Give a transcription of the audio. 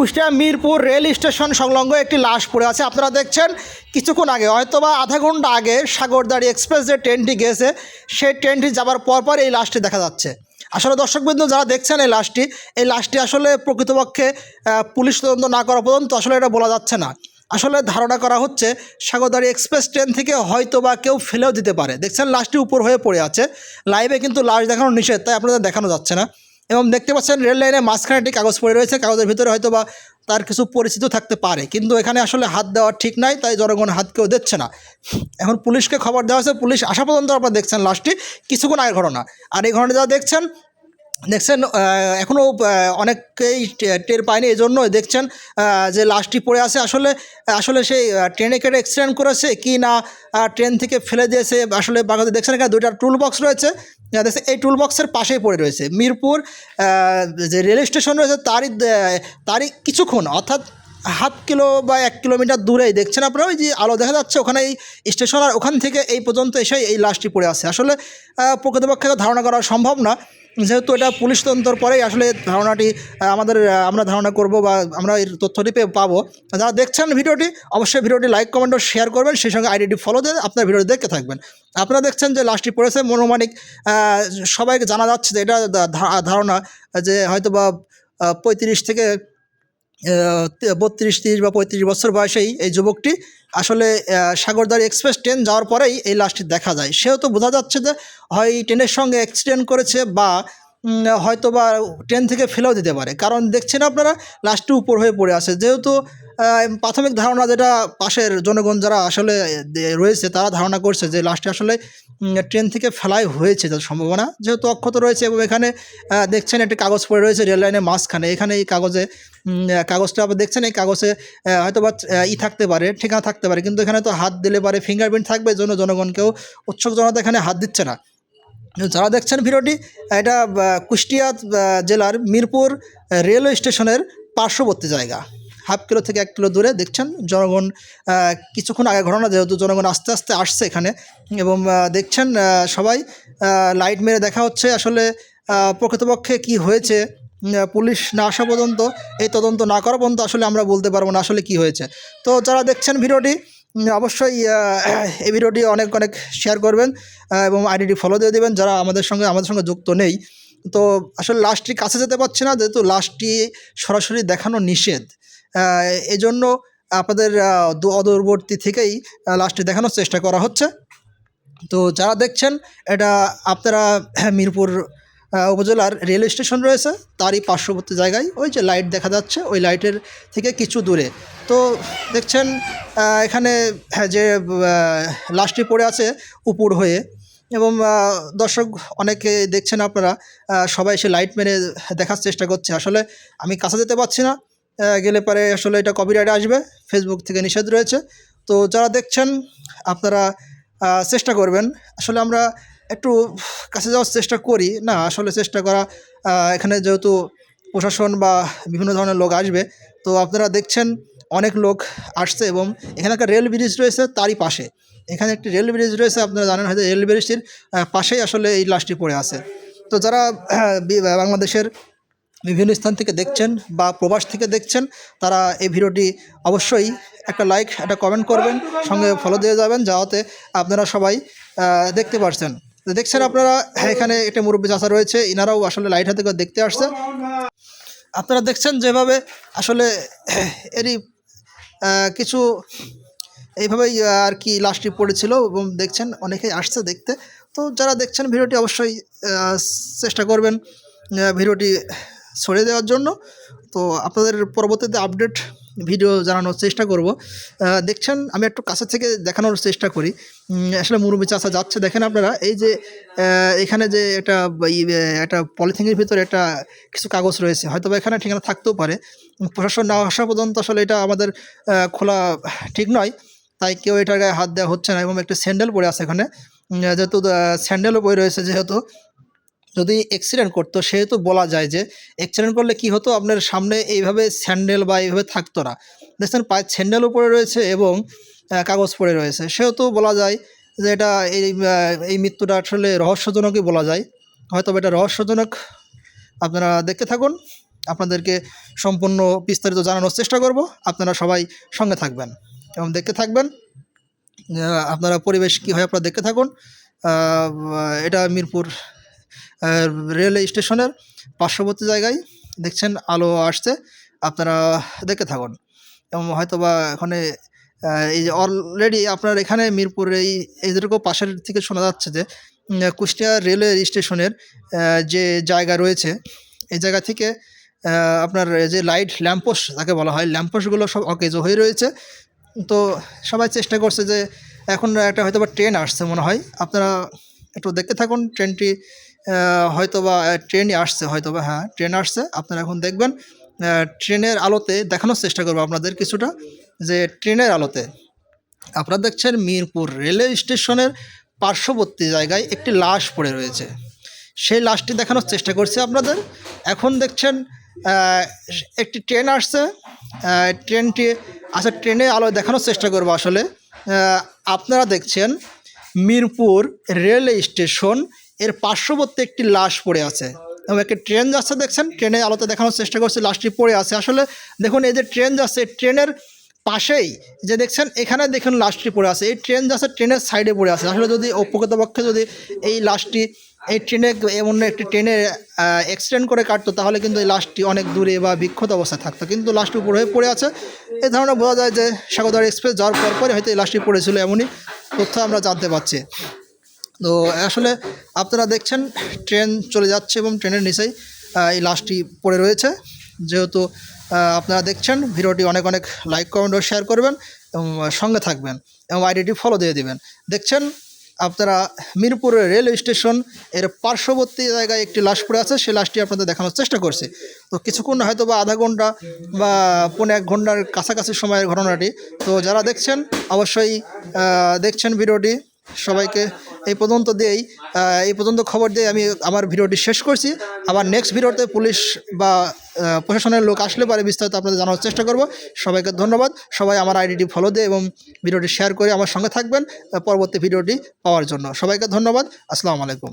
Kushtia Mirpur rail station সংলগ্ন একটি লাশ পড়ে আছে। আপনারা দেখছেন, কিছুক্ষণ আগে, হয়তোবা আধা ঘণ্টা আগে সাগরদাড়ি এক্সপ্রেস যে ট্রেনটি গেছে, সেই ট্রেনটি যাবার পর পর এই লাশটি দেখা যাচ্ছে। আসলে দর্শকবৃন্দ যারা দেখছেন এই লাশটি এই লাশটি আসলে প্রকৃতপক্ষে পুলিশ তদন্ত না করা পর্যন্ত আসলে এটা বলা যাচ্ছে না। আসলে ধারণা করা হচ্ছে, সাগরদাড়ি এক্সপ্রেস ট্রেন থেকে হয়তো বা কেউ ফেলেও দিতে পারে। দেখছেন, লাশটি উপর হয়ে পড়ে আছে। লাইভে কিন্তু লাশ দেখানো নিষেধ, তাই আপনাদের দেখানো যাচ্ছে না। এবং দেখতে পাচ্ছেন রেল লাইনের মাঝখানে একটি কাগজ পড়ে রয়েছে। কাগজের ভিতরে হয়তো বা তার কিছু পরিচিত থাকতে পারে। কিন্তু এখানে আসলে হাত দেওয়া ঠিক নাই, তাই জনগণ হাত কেউ দিচ্ছে না। এখন পুলিশকে খবর দেওয়া হয়েছে। পুলিশ আসা পর্যন্ত আপনারা দেখছেন লাস্টটি কিছুক্ষণ আগের ঘটনা। আর এই ঘটনা যা দেখছেন দেখছেন এখনও অনেকেই টের পায়নি এই জন্য দেখছেন যে লাশটি পড়ে আছে, আসলে আসলে সেই ট্রেনে কেটে অ্যাক্সিডেন্ট করেছে কি না ট্রেন থেকে ফেলে দিয়েছে, আসলে বাংলাদেশ দেখছেন, এখানে দুইটা টুল বক্স রয়েছে। দেখছেন, এই টুল বক্সের পাশেই পড়ে রয়েছে। মিরপুর যে রেল স্টেশন রয়েছে, তারই তারই কিছুক্ষণ, অর্থাৎ হাফ কিলো বা এক কিলোমিটার দূরেই। দেখছেন আপনারা, ওই যে আলো দেখা যাচ্ছে, ওখানে এই স্টেশন আর ওখান থেকে এই পর্যন্ত এসে এই লাশটি পড়ে আছে। আসলে প্রকৃতপক্ষে ধারণা করা সম্ভব না। যেহেতু এটা পুলিশ তদন্তর পরেই আসলে ধারণাটি আমাদের আমরা ধারণা করব বা আমরা এই তথ্যটি পেয়ে পাবো। যারা দেখছেন ভিডিওটি, অবশ্যই ভিডিওটি লাইক, কমেন্ট ও শেয়ার করবেন। সেই সঙ্গে আইডিটি ফলো দিয়ে আপনার ভিডিওটি দেখতে থাকবেন। আপনারা দেখছেন যে লাস্টটি পড়েছে মনোমানিক সবাইকে জানা যাচ্ছে যে এটা ধারণা যে হয়তো বা পঁয়ত্রিশ থেকে বত্রিশ, তিরিশ বা পঁয়ত্রিশ বছর বয়সেই এই যুবকটি আসলে সাগরদার এক্সপ্রেস ট্রেন যাওয়ার পরেই এই লাশটি দেখা যায়। সেও তো বোঝা যাচ্ছে যে, হয় ট্রেনের সঙ্গে অ্যাক্সিডেন্ট করেছে বা হয়তো বা ট্রেন থেকে ফেলেও দিতে পারে। কারণ দেখছেন আপনারা, লাশটি উপর হয়ে পড়ে আছে। যেহেতু প্রাথমিক ধারণা যেটা পাশের জনগণ যারা আসলে রয়েছে, তারা ধারণা করছে যে লাস্টে আসলে ট্রেন থেকে ফেলাই হয়েছে তার সম্ভাবনা। যেহেতু অক্ষত রয়েছে এবং এখানে দেখছেন একটি কাগজ পড়ে রয়েছে রেল লাইনের মাঝখানে। এখানে এই কাগজে কাগজটা আবার দেখছেন, এই কাগজে হয়তো বা ই থাকতে পারে, ঠিকানা থাকতে পারে, কিন্তু এখানে তো হাত দিলে পারে ফিঙ্গারপ্রিন্ট থাকবে জন্য জনগণকেও উৎসুক জনতা এখানে হাত দিচ্ছে না। যারা দেখছেন ভিডিওটি, এটা কুষ্টিয়া জেলার মিরপুর রেলওয়ে স্টেশনের পার্শ্ববর্তী জায়গা। হাফ কিলো থেকে এক কিলো দূরে, দেখছেন? জনগণ কিছুক্ষণ আগে ঘটনা যেহেতু জনগণ আস্তে আস্তে আসছে এখানে, এবং দেখছেন সবাই লাইট মেরে দেখা হচ্ছে। আসলে প্রকৃতপক্ষে কি হয়েছে পুলিশ না আসা পর্যন্ত, এই তদন্ত না করা পর্যন্ত আসলে আমরা বলতে পারব না আসলে কি হয়েছে। তো যারা দেখছেন ভিডিওটি অবশ্যই এই ভিডিওটি অনেক অনেক শেয়ার করবেন এবং আইডিটি ফলো দিয়ে দেবেন, যারা আমাদের সঙ্গে আমাদের সঙ্গে যুক্ত নেই। তো আসলে লাস্টটি কাছে যেতে পারছি না, যেহেতু লাস্টটি সরাসরি দেখানো নিষেধ। এজন্য আপনাদের অদূরবর্তী থেকেই লাস্টটি দেখানোর চেষ্টা করা হচ্ছে। তো যারা দেখছেন এটা আপনারা মিরপুর উপজেলার রেল স্টেশন রয়েছে। তারই পার্শ্ববর্তী জায়গায় ওই যে লাইট দেখা যাচ্ছে ওই লাইটের থেকে কিছু দূরে। তো দেখছেন এখানে হ্যাঁ, যে লাশটি পড়ে আছে উপর হয়ে। এবং দর্শক অনেকে দেখছেন আপনারা সবাই এসে লাইট মেরে দেখার চেষ্টা করছে। আসলে আমি কাছে যেতে পারছি না। গেলে পরে আসলে এটা কপিরাইট আসবে ফেসবুক থেকে নিষেধ রয়েছে। তো যারা দেখছেন, আপনারা চেষ্টা করবেন। আসলে আমরা একটু কাছে যাওয়ার চেষ্টা করি। না, আসলে চেষ্টা করা এখানে যেহেতু প্রশাসন বা বিভিন্ন ধরনের লোক আসবে, তো আপনারা দেখছেন অনেক লোক আসছে এবং এখানে একটা রেল ব্রিজ রয়েছে তারই পাশে। এখানে একটি রেল ব্রিজ রয়েছে, আপনারা জানেন হয়তো রেল ব্রিজটির পাশেই আসলে এই লাশটি পড়ে আছে। তো যারা বাংলাদেশের বিভিন্ন স্থান থেকে দেখছেন বা প্রবাস থেকে দেখছেন, তারা এই ভিডিওটি অবশ্যই একটা লাইক একটা কমেন্ট করবেন, সঙ্গে ফলো দিয়ে যাবেন যাওয়াতে আপনারা সবাই দেখতে পারছেন। দেখছেন আপনারা এখানে একটা মুরব্বী চাষা রয়েছে, ইনারাও আসলে লাইট হাতে করে দেখতে আসছে। আপনারা দেখছেন যেভাবে আসলে এরই কিছু এইভাবেই আর কি লাশটি পড়েছিল এবং দেখছেন অনেকেই আসছে দেখতে। তো যারা দেখছেন ভিডিওটি অবশ্যই চেষ্টা করবেন ভিডিওটি ছড়িয়ে দেওয়ার জন্য। তো আপনাদের পরবর্তীতে আপডেট ভিডিও জানানোর চেষ্টা করব। দেখছেন, আমি একটু কাছে থেকে দেখানোর চেষ্টা করি। আসলে মুরব্বী চাষা যাচ্ছে। দেখেন আপনারা, এই যে এখানে যে একটা একটা পলিথিনের ভিতরে একটা কিছু কাগজ রয়েছে। হয়তো বা এখানে ঠিকানা থাকতেও পারে। প্রশাসন না আসা পর্যন্ত আসলে এটা আমাদের খোলা ঠিক নয়। তাই কেউ এটার গায়ে হাত দেওয়া হচ্ছে না এবং একটা স্যান্ডেল পরে আছে এখানে। যেহেতু স্যান্ডেলও পরে রয়েছে যেহেতু। যদি অ্যাক্সিডেন্ট করতো, সেহেতু বলা যায় যে অ্যাক্সিডেন্ট করলে কি হতো? আপনার সামনে এইভাবে স্যান্ডেল বা এইভাবে থাকতো না। দেখছেন, পায়ের স্যান্ডেলও পড়ে রয়েছে এবং কাগজ পড়ে রয়েছে। সেহেতু বলা যায় যে এটা এই এই মৃত্যুটা আসলে রহস্যজনকই বলা যায়। হয়তো এটা রহস্যজনক। আপনারা দেখতে থাকুন। আপনাদেরকে সম্পূর্ণ বিস্তারিত জানানোর চেষ্টা করব। আপনারা সবাই সঙ্গে থাকবেন এবং দেখতে থাকবেন। আপনারা পরিবেশ কী হয়, আপনারা দেখতে থাকুন। এটা মিরপুর রেলওয়ে স্টেশনের পার্শ্ববর্তী জায়গায় দেখছেন আলো আসছে। আপনারা দেখতে থাকুন। এবং হয়তো বা এখানে এই যে অলরেডি আপনার এখানে মিরপুর এই এই যেটুকু পাশের থেকে শোনা যাচ্ছে যে কুষ্টিয়া রেলওয়ে স্টেশনের যে জায়গা রয়েছে, এই জায়গা থেকে আপনার যে লাইট ল্যাম্পোস্ট যাকে বলা হয় ল্যাম্পোস্টগুলো সব অকেজো হয়ে রয়েছে। তো সবাই চেষ্টা করছে যে, এখন একটা হয়তো বা ট্রেন আসছে মনে হয়। আপনারা একটু দেখতে থাকুন ট্রেনটি আহ, হয়তো বা ট্রেনই আসছে হয়তো বা হ্যাঁ ট্রেন আসছে। আপনারা এখন দেখবেন ট্রেনের আলোতে দেখানোর চেষ্টা করব আপনাদের কিছুটা যে ট্রেনের আলোতে আপনারা দেখছেন মিরপুর রেলওয়ে স্টেশনের পার্শ্ববর্তী জায়গায় একটি লাশ পড়ে রয়েছে। সেই লাশটি দেখানোর চেষ্টা করছি আপনাদের। এখন দেখছেন একটি ট্রেন আসছে ট্রেনটি আচ্ছা ট্রেনে আলো দেখানোর চেষ্টা করব আসলে। আপনারা দেখছেন মিরপুর রেলওয়ে স্টেশন এর পার্শ্ববর্তী একটি লাশ পড়ে আছে। এবং একটি ট্রেন যাচ্ছে, দেখছেন? ট্রেনে আলোতে দেখানোর চেষ্টা করছি, লাশটি পড়ে আছে। আসলে দেখুন, এই যে ট্রেন যাচ্ছে ট্রেনের পাশেই যে দেখছেন, এখানে দেখুন লাশটি পড়ে আছে। এই ট্রেন যাচ্ছে, ট্রেনের সাইডে পড়ে আছে। আসলে যদি প্রকৃতপক্ষে যদি এই লাশটি, এই ট্রেনে এমন একটি ট্রেনে এক্সিডেন্ট করে কাটতো, তাহলে কিন্তু এই লাশটি অনেক দূরে বা বিক্ষত অবস্থায় থাকতো। কিন্তু লাশটি উপর হয়ে পড়ে আছে। এই ধারণা বোঝা যায় যে সাগরদার এক্সপ্রেস যাওয়ার পর পরে হয়তো এই লাশটি পড়েছিল, এমনই তথ্য আমরা জানতে পারছি তো আসলে আপনারা দেখছেন, ট্রেন চলে যাচ্ছে এবং ট্রেনের নিচেই এই লাশটি পড়ে রয়েছে। যেহেতু আপনারা দেখছেন, ভিডিওটি অনেক অনেক লাইক কমেন্ট ও শেয়ার করবেন এবং সঙ্গে থাকবেন এবং আইডিটি ফলো দিয়ে দিবেন। দেখছেন, আপনারা মিরপুরের রেলওয়ে স্টেশনের পার্শ্ববর্তী জায়গায় একটি লাশ পড়ে আছে, সেই লাশটি আপনাদের দেখানোর চেষ্টা করছি। তো কিছুক্ষণ হয়তো বা আধা ঘণ্টা বা পৌনে এক ঘণ্টার কাছাকাছি সময়ের ঘটনাটি। তো যারা দেখছেন, অবশ্যই দেখছেন ভিডিওটি, সবাইকে এই পর্যন্ত দিয়েই এই পর্যন্ত খবর দিয়ে আমি আমার ভিডিওটি শেষ করছি। আবার নেক্সট ভিডিওতে পুলিশ বা প্রশাসনের লোক আসলে পারে বিস্তারিত আপনাদের জানার চেষ্টা করব। সবাইকে ধন্যবাদ। সবাই আমার আইডিটি ফলো দিয়ে এবং ভিডিওটি শেয়ার করে আমার সঙ্গে থাকবেন পরবর্তী ভিডিওটি পাওয়ার জন্য। সবাইকে ধন্যবাদ। আসসালামু আলাইকুম।